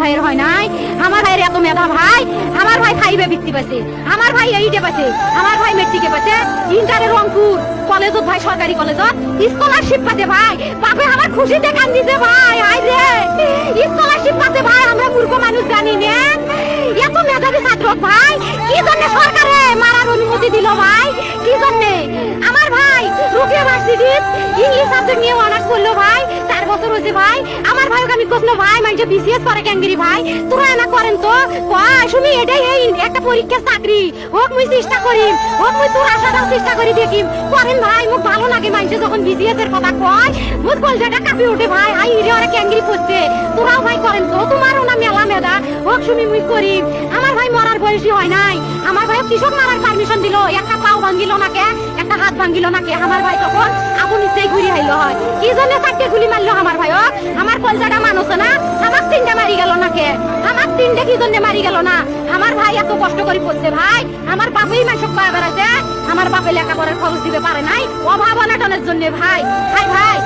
ভাইয়ের হয় নাই? আমার ভাইয়ের এত মেধা ভাই? আমার ভাই ফাইভে বৃত্তি পাচ্ছে আমার ভাই এইটে পাচ্ছে আমার ভাই মেট্রিকে পাচ্ছে ইন্টারে রংপুর কলেজত ভাই, সরকারি কলেজত। স্কলারশিপ পাচ্ছে ভাই। বাপে আমার খুশিতে কান দিছে ভাই হাই রে। স্কলারশিপ পাচ্ছে ভাই, আমরা মূর্খ মানুষ জানি না। এত মেধাবী ছাত্র ভাই, কি জন্য সরকারে মারার অনুমতি দিল ভাই? কি জন্য? আমার ভাই রুকিয়া ভার্সিটির ইংলিশ সাবজেক্ট নিয়ে অনার্স করল ভাই বছর হয়েছে ভাই। আমার ভাই আমি কখনো ভাই মানে বিসিএস করে ক্যাঙ্গিরি ভাই। তোরা এনা করেন তো। কয়, শুনি, এটাই এই একটা পরীক্ষার চাকরি। হোক, মুই চেষ্টা করি হোক, মুই তোর আশাটাও চেষ্টা করি দেখি করেন ভাই মুখ ভালো লাগে মানুষে যখন বিসিএস এর কথা কয়। মুখ কলজাটা কাঁপি ওঠে ভাই। হাই, ইরে, ওরা ক্যাঙ্গিরি পড়ছে। তোরাও ভাই করেন তো। তোমারও না মেলা মেদা হোক, শুনি, মুই করি আমার ভাই মরার বয়সী হয় নাই। আমার ভাই কৃষক মারার পারমিশন দিল। একটা পাও ভাঙ্গিল নাকে। একটা হাত ভাঙিল নাকি। আমার ভাই তখন আবু নিচেই ঘুরি আইলো হয়। কি জন্য তাকে গুলি মারলো আমার ভাইয়ক আমার কলজাটা মানুষ না। আমার তিনটা মারি গেল নাকে। আমার তিনটা কি জন্য মারি গেল না? আমার ভাই এত কষ্ট করে পড়ছে ভাই। আমার বাপেই মাসক পায় বেড়াইছে। আমার বাপে লেখাপড়ার খরচ দিতে পারে নাই। অভাব অনাটনের জন্য ভাই। ভাই ভাই